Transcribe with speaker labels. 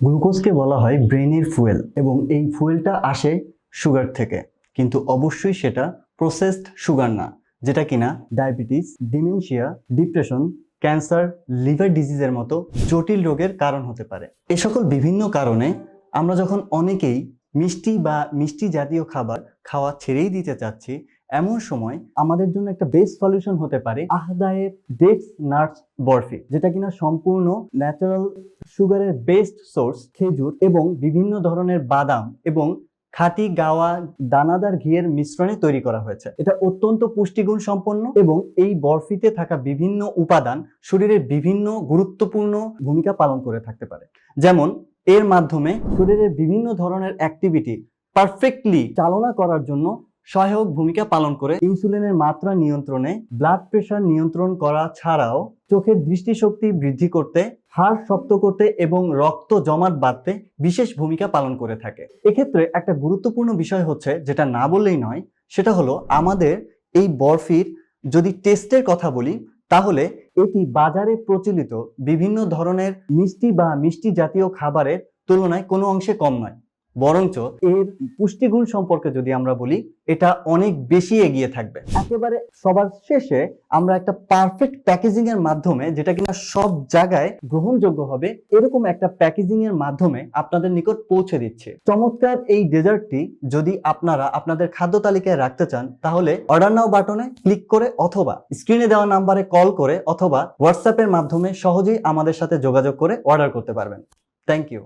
Speaker 1: গ্লুকোজকে বলা হয় ব্রেনের ফুয়েল এবং এই ফুয়েলটা আসে সুগার থেকে। কিন্তু অবশ্যই সেটা প্রসেসড সুগার না, যেটা কিনা diabetes, dementia, depression, cancer, liver ডিজিজের মতো জটিল রোগের কারণ হতে পারে। এ সকল বিভিন্ন কারণে আমরা যখন অনেকেই মিষ্টি বা মিষ্টি জাতীয় খাবার খাওয়া ছেড়েই দিতে চাচ্ছি এমন সময় আমাদের জন্য একটা বেস্ট সলিউশন হতে পারে আহদায়ের ডেটস নাটস বরফি, যেটা কিনা সম্পূর্ণ ন্যাচারাল সুগারের বেস্ট সোর্স খেজুর এবং বিভিন্ন ধরনের বাদাম এবং খাঁটি গাওয়া দানাদার ঘিয়ের মিশ্রণে তৈরি করা হয়েছে। এটা অত্যন্ত পুষ্টিগুণ সম্পন্ন এবং এই বরফিতে থাকা বিভিন্ন উপাদান শরীরের বিভিন্ন গুরুত্বপূর্ণ ভূমিকা পালন করে থাকতে পারে। যেমন, এর মাধ্যমে শরীরের বিভিন্ন ধরনের অ্যাক্টিভিটি পারফেক্টলি চালনা করার জন্য সহায়ক ভূমিকা পালন করে। ইনসুলিনের মাত্রা নিয়ন্ত্রণে ব্লাড প্রেশার নিয়ন্ত্রণ করা ছাড়াও চোখের দৃষ্টিশক্তি বৃদ্ধি করতে, হাড় শক্ত করতে এবং রক্ত জমাট বাঁধতে বিশেষ ভূমিকা পালন করে থাকে। এক্ষেত্রে একটা গুরুত্বপূর্ণ বিষয় হচ্ছে, যেটা না বললেই নয়, সেটা হলো আমাদের এই বরফির যদি টেস্টের কথা বলি, তাহলে এটি বাজারে প্রচলিত বিভিন্ন ধরনের মিষ্টি বা মিষ্টি জাতীয় খাবারের তুলনায় কোনো অংশে কম নয়। বরঞ্চ এর পুষ্টিগুণ সম্পর্কে যদি আমরা বলি, এটা অনেক বেশি এগিয়ে থাকবে। একেবারে সবার শেষে আমরা একটা পারফেক্ট প্যাকেজিং এর মাধ্যমে, যেটা কিনা সব জায়গায় গ্রহণযোগ্য হবে, এরকম একটা প্যাকেজিং এর মাধ্যমে আপনাদের নিকট পৌঁছে দিচ্ছে। চমৎকার এই ডেজার্টটি যদি আপনারা আপনাদের খাদ্য তালিকায় রাখতে চান, তাহলে অর্ডার নাও বাটনে ক্লিক করে অথবা স্ক্রিনে দেওয়া নাম্বারে কল করে অথবা হোয়াটসঅ্যাপের মাধ্যমে সহজেই আমাদের সাথে যোগাযোগ করে অর্ডার করতে পারবেন। Thank you